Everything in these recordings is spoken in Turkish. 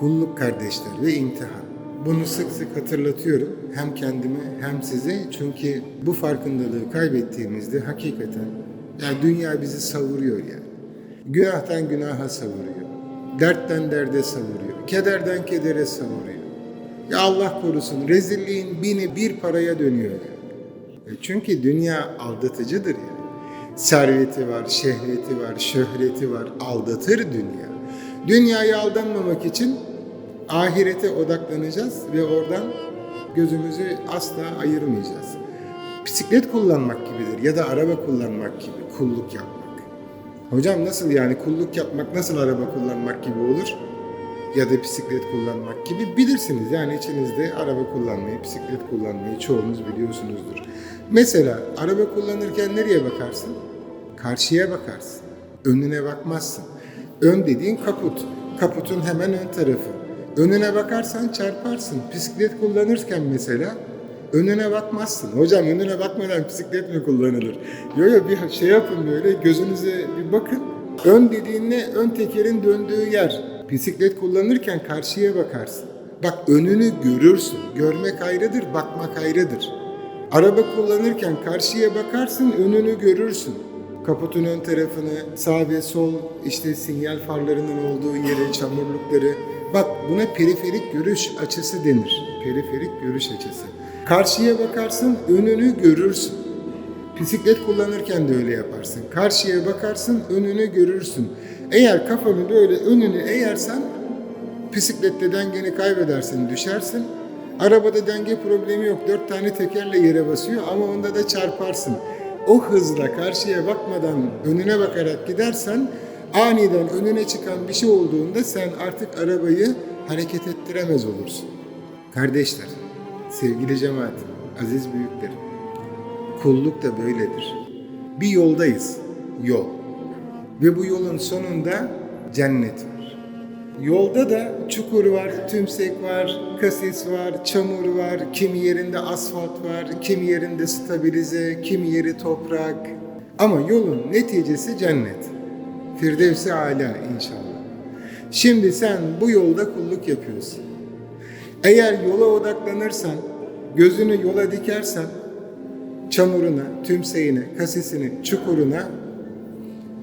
Kulluk kardeşler ve imtihan. Bunu sık sık hatırlatıyorum hem kendime hem size çünkü bu farkındalığı kaybettiğimizde hakikaten yani dünya bizi savuruyor yani. Günahtan günaha savuruyor. Dertten derde savuruyor. Kederden kedere savuruyor. Ya Allah korusun rezilliğin bini bir paraya dönüyor yani. E Çünkü dünya aldatıcıdır yani. Serveti var, şehveti var, şöhreti var. Aldatır dünya. Dünyaya aldanmamak için ahirete odaklanacağız ve oradan gözümüzü asla ayırmayacağız. Bisiklet kullanmak gibidir ya da araba kullanmak gibi kulluk yapmak. Hocam nasıl yani kulluk yapmak nasıl araba kullanmak gibi olur? Ya da bisiklet kullanmak gibi bilirsiniz. Yani içinizde araba kullanmayı, bisiklet kullanmayı çoğunuz biliyorsunuzdur. Mesela araba kullanırken nereye bakarsın? Karşıya bakarsın. Önüne bakmazsın. Ön dediğin kaput. Kaputun hemen ön tarafı. Önüne bakarsan çarparsın. Bisiklet kullanırken mesela önüne bakmazsın. Hocam önüne bakmadan bisiklet mi kullanılır? Yo yo bir şey yapın böyle gözünüze bir bakın. Ön dediğin ne? Ön tekerin döndüğü yer. Bisiklet kullanırken karşıya bakarsın. Bak önünü görürsün. Görmek ayrıdır, bakmak ayrıdır. Araba kullanırken karşıya bakarsın, önünü görürsün. Kaputun ön tarafını, sağ ve sol, işte sinyal farlarının olduğu yere, çamurlukları. Bak buna periferik görüş açısı denir. Periferik görüş açısı. Karşıya bakarsın, önünü görürsün. Bisiklet kullanırken de öyle yaparsın. Karşıya bakarsın, önünü görürsün. Eğer kafanı böyle önünü eğersen bisiklette dengeni kaybedersin, düşersin. Arabada denge problemi yok. Dört tane tekerle yere basıyor ama onda da çarparsın. O hızla karşıya bakmadan önüne bakarak gidersen aniden önüne çıkan bir şey olduğunda sen artık arabayı hareket ettiremez olursun. Kardeşler, sevgili cemaatim, aziz büyüklerim, kulluk da böyledir. Bir yoldayız, yol. Ve bu yolun sonunda cennet var. Yolda da çukur var, tümsek var, kasis var, çamur var, kimi yerinde asfalt var, kimi yerinde stabilize, kimi yeri toprak. Ama yolun neticesi cennet. Firdevsi âlâ inşallah. Şimdi sen bu yolda kulluk yapıyorsun. Eğer yola odaklanırsan, gözünü yola dikersen, çamuruna, tümseğine, kasisine, çukuruna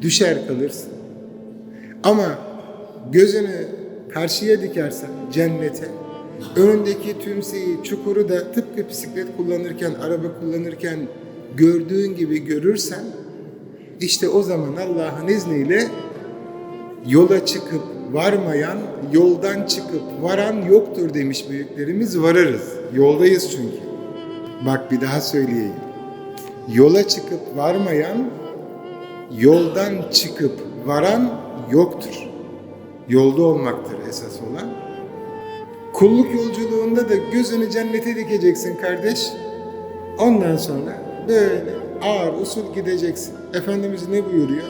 düşer kalırsın. Ama gözünü karşıya dikersen cennete, önündeki tümseyi, çukuru da tıpkı bisiklet kullanırken, araba kullanırken gördüğün gibi görürsen, işte o zaman Allah'ın izniyle yola çıkıp varmayan, yoldan çıkıp varan yoktur demiş büyüklerimiz, varırız. Yoldayız çünkü. Bak bir daha söyleyeyim. Yola çıkıp varmayan, yoldan çıkıp varan yoktur. Yolda olmaktır esas olan. Kulluk yolculuğunda da gözünü cennete dikeceksin kardeş. Ondan sonra böyle ağır usul gideceksin. Efendimiz ne buyuruyor?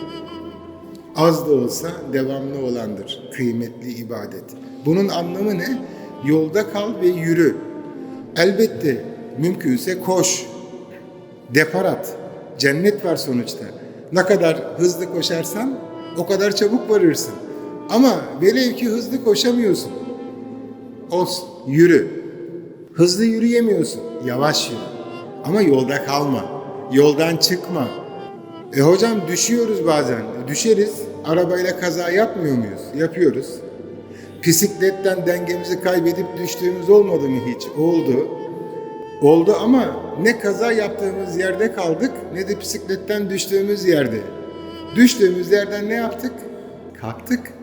Az da olsa devamlı olandır kıymetli ibadet. Bunun anlamı ne? Yolda kal ve yürü. Elbette mümkünse koş. Depar at. Cennet var sonuçta. Ne kadar hızlı koşarsan o kadar çabuk varırsın. Ama velev ki hızlı koşamıyorsun. Olsun, yürü. Hızlı yürüyemiyorsun, yavaş yürü. Ama yolda kalma, yoldan çıkma. E hocam düşüyoruz bazen, düşeriz. Arabayla kaza yapmıyor muyuz? Yapıyoruz. Bisikletten dengemizi kaybedip düştüğümüz olmadı mı hiç? Oldu. Oldu ama ne kaza yaptığımız yerde kaldık ne de bisikletten düştüğümüz yerde. Düştüğümüz yerden ne yaptık? Kalktık.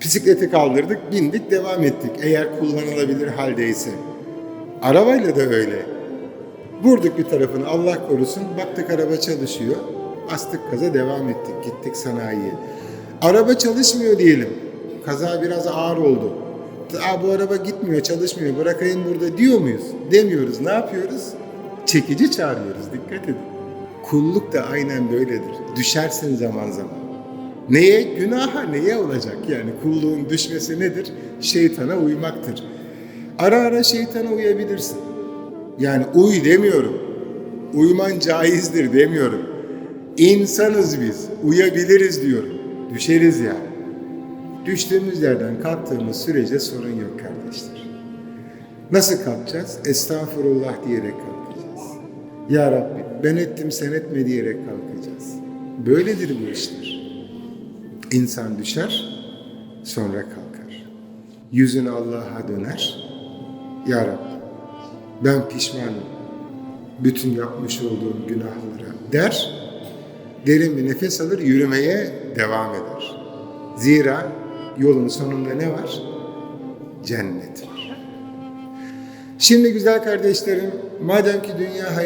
Bisikleti kaldırdık, bindik, devam ettik. Eğer kullanılabilir haldeyse. Arabayla da öyle. Vurduk bir tarafını Allah korusun, baktık araba çalışıyor. Bastık gaza devam ettik, gittik sanayiye. Araba çalışmıyor diyelim. Kaza biraz ağır oldu. Aa, bu araba gitmiyor, çalışmıyor, bırakayım burada diyor muyuz? Demiyoruz. Ne yapıyoruz? Çekici çağırıyoruz, dikkat edin. Kulluk da aynen böyledir. Düşersin zaman zaman. Neye? Günaha neye olacak? Yani kulluğun düşmesi nedir? Şeytana uymaktır. Ara ara şeytana uyabilirsin. Yani uy demiyorum. Uyman caizdir demiyorum. İnsanız biz. Uyabiliriz diyorum. Düşeriz yani. Düştüğümüz yerden kalktığımız sürece sorun yok kardeşler. Nasıl kalkacağız? Estağfurullah diyerek kalkacağız. Ya Rabbi ben ettim sen etme diyerek kalkacağız. Böyledir bu işler. İnsan düşer, sonra kalkar. Yüzünü Allah'a döner. Ya Rabbi ben pişmanım. Bütün yapmış olduğum günahlara der. Derin bir nefes alır, yürümeye devam eder. Zira yolun sonunda ne var? Cennet var. Şimdi güzel kardeşlerim, madem ki dünya